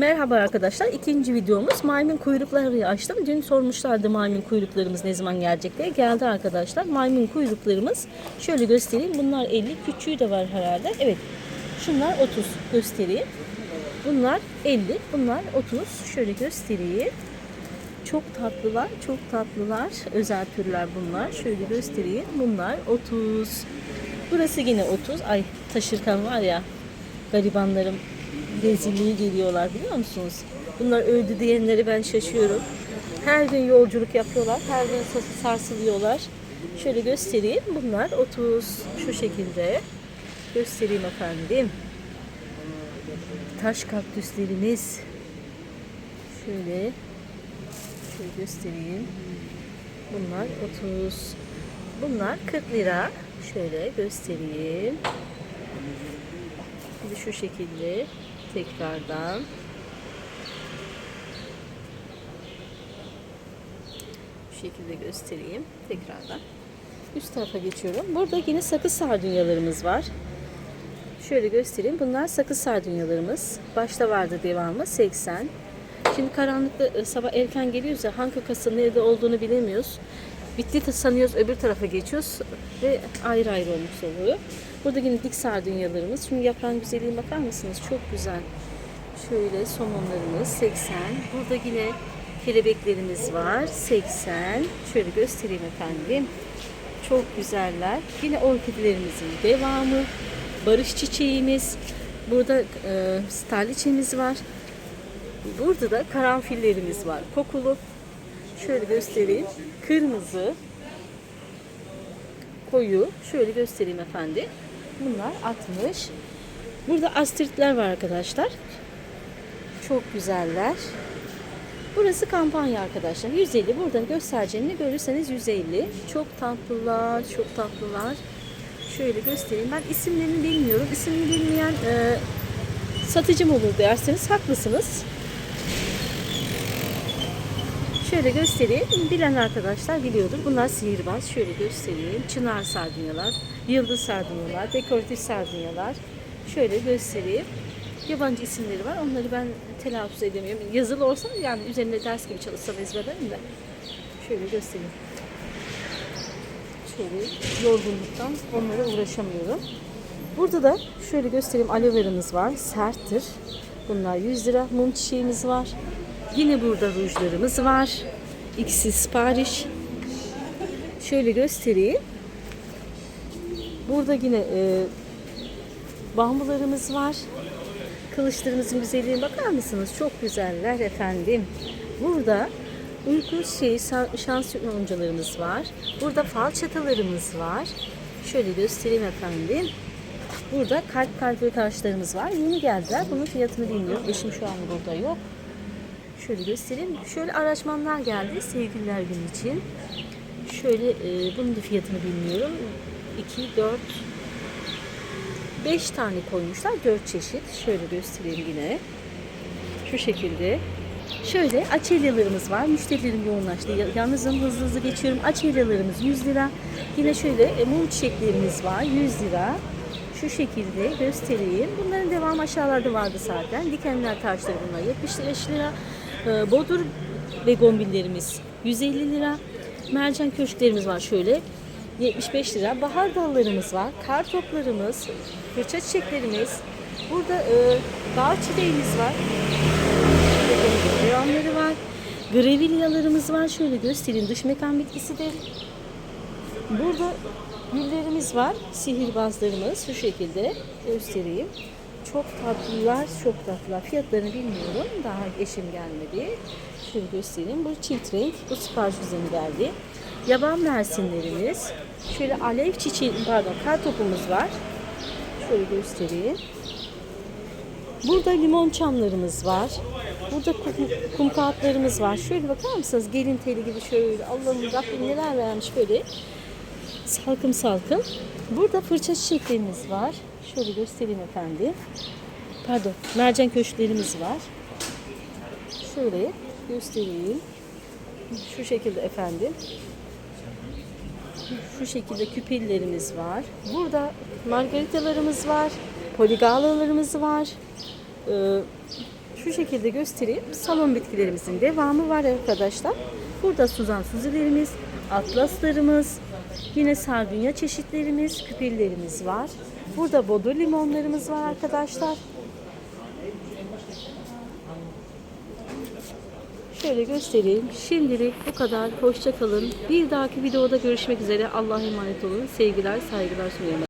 Merhaba arkadaşlar. İkinci videomuz maymun kuyrukları açtım. Dün sormuşlardı maymun kuyruklarımız ne zaman gelecek diye. Geldi arkadaşlar. Maymun kuyruklarımız şöyle göstereyim. Bunlar 50. Küçüğü de var herhalde. Evet. Şunlar 30 göstereyim. Bunlar 50. Bunlar 30. Şöyle göstereyim. Çok tatlılar. Çok tatlılar. Özel türler bunlar. Şöyle göstereyim. Bunlar 30. Burası yine 30. Ay taşırken var ya garibanlarım rezilliği geliyorlar biliyor musunuz? Bunlar öldü diyenleri ben şaşıyorum. Her gün yolculuk yapıyorlar. Her gün sarsılıyorlar. Şöyle göstereyim. Bunlar 30 şu şekilde. Göstereyim efendim. Taş kaktüslerimiz. Şöyle şöyle göstereyim. Bunlar 30. Bunlar 40 lira. Şöyle göstereyim. Şimdi şu şekilde tekrardan şu şekilde göstereyim tekrardan. Üst tarafa geçiyorum. Burada yine sakız sardunyalarımız var. Şöyle göstereyim. Bunlar sakız sardunyalarımız. Başta vardı devamı 80. Şimdi karanlıkta e, sabah erken geliyoruz ya hangi kasa nerede olduğunu bilemiyoruz. Bitti sanıyoruz öbür tarafa geçiyoruz ve ayrı ayrı olmuş oluyor. Burada yine dik sardunyalarımız. Şimdi yaprağın güzelliğine bakar mısınız? Çok güzel. Şöyle somonlarımız 80. Burada yine kelebeklerimiz var 80. Şöyle göstereyim efendim. Çok güzeller. Yine orkidelerimizin devamı. Barış çiçeğimiz. Burada e, starliçemiz var. Burada da karanfillerimiz var. Kokulu. Şöyle göstereyim. Kırmızı, koyu. Şöyle göstereyim efendim. Bunlar 60. Burada astritler var arkadaşlar. Çok güzeller. Burası kampanya arkadaşlar. 150. Buradan göstereceğini görürseniz 150. Çok tatlılar, çok tatlılar. Şöyle göstereyim. Ben isimlerini bilmiyorum. İsimini bilmeyen e, satıcım olur derseniz haklısınız. Şöyle göstereyim. Bilen arkadaşlar biliyordur. Bunlar sihirbaz. Şöyle göstereyim. Çınar sardunyalar, yıldız sardunyalar, dekoratif sardunyalar. Şöyle göstereyim. Yabancı isimleri var. Onları ben telaffuz edemiyorum. Yazılı olsa yani üzerinde ders gibi çalışsam ezberlerim de. Şöyle göstereyim. Şöyle yorgunluktan onlara uğraşamıyorum. Burada da şöyle göstereyim aloe veramız var. Serttir. Bunlar 100 lira. Mum çiçeğimiz var. Yine burada rujlarımız var. İkisi sipariş. Şöyle göstereyim. Burada yine e, bambularımız var. Kılıçlarımızın güzelliğine bakar mısınız? Çok güzeller efendim. Burada uyku şey şans yoncalarımız var. Burada fal çatalarımız var. Şöyle göstereyim efendim. Burada kalp kalp taşlarımız var. Yeni geldiler. Bunun fiyatını bilmiyorum. Eşim şu an burada yok. Şöyle göstereyim. Şöyle araçmanlar geldi sevgililer günü için. Şöyle e, bunun da fiyatını bilmiyorum. 2, 4, 5 tane koymuşlar. 4 çeşit. Şöyle göstereyim yine. Şu şekilde. Şöyle açelyalarımız var. Müşterilerim yoğunlaştı. Ya- Yalnızım hızlı hızlı geçiyorum. Açelyalarımız 100 lira. Yine şöyle e, mum çiçeklerimiz var. 100 lira. Şu şekilde göstereyim. Bunların devamı aşağılarda vardı zaten. Dikenler taşları bunlar 75 lira. Ee, Bodur begonbillerimiz 150 lira. Mercan köşklerimiz var şöyle. 75 lira. Bahar dallarımız var. Kar toplarımız, fırça çiçeklerimiz. Burada e, dağ çileğimiz var. Devamları var. Grevilyalarımız var. Şöyle göstereyim. Dış mekan bitkisidir. Burada güllerimiz var. Sihirbazlarımız şu şekilde göstereyim. Çok tatlılar, çok tatlılar. Fiyatlarını bilmiyorum. Daha eşim gelmedi. Şöyle göstereyim. Bu çift renk. Bu sipariş üzerine geldi. Yaban mersinlerimiz. Şöyle alev çiçeği, pardon kar topumuz var. Şöyle göstereyim. Burada limon çamlarımız var. Burada kum, kum kağıtlarımız var. Şöyle bakar mısınız? Gelin teli gibi şöyle. Allah'ım Rabbim neler vermiş böyle. Salkım salkım. Burada fırça çiçeklerimiz var. Şöyle göstereyim efendim. Pardon. Mercan köşklerimiz var. Şöyle göstereyim. Şu şekilde efendim. Şu şekilde küpillerimiz var. Burada margaritalarımız var. Poligalalarımız var. Ee, şu şekilde göstereyim. Salon bitkilerimizin devamı var arkadaşlar. Burada suzan suzilerimiz, atlaslarımız, yine sardunya çeşitlerimiz, küpillerimiz var. Burada bodo limonlarımız var arkadaşlar. Şöyle göstereyim. Şimdilik bu kadar. Hoşça kalın. Bir dahaki videoda görüşmek üzere. Allah'a emanet olun. Sevgiler, saygılar sunuyorum.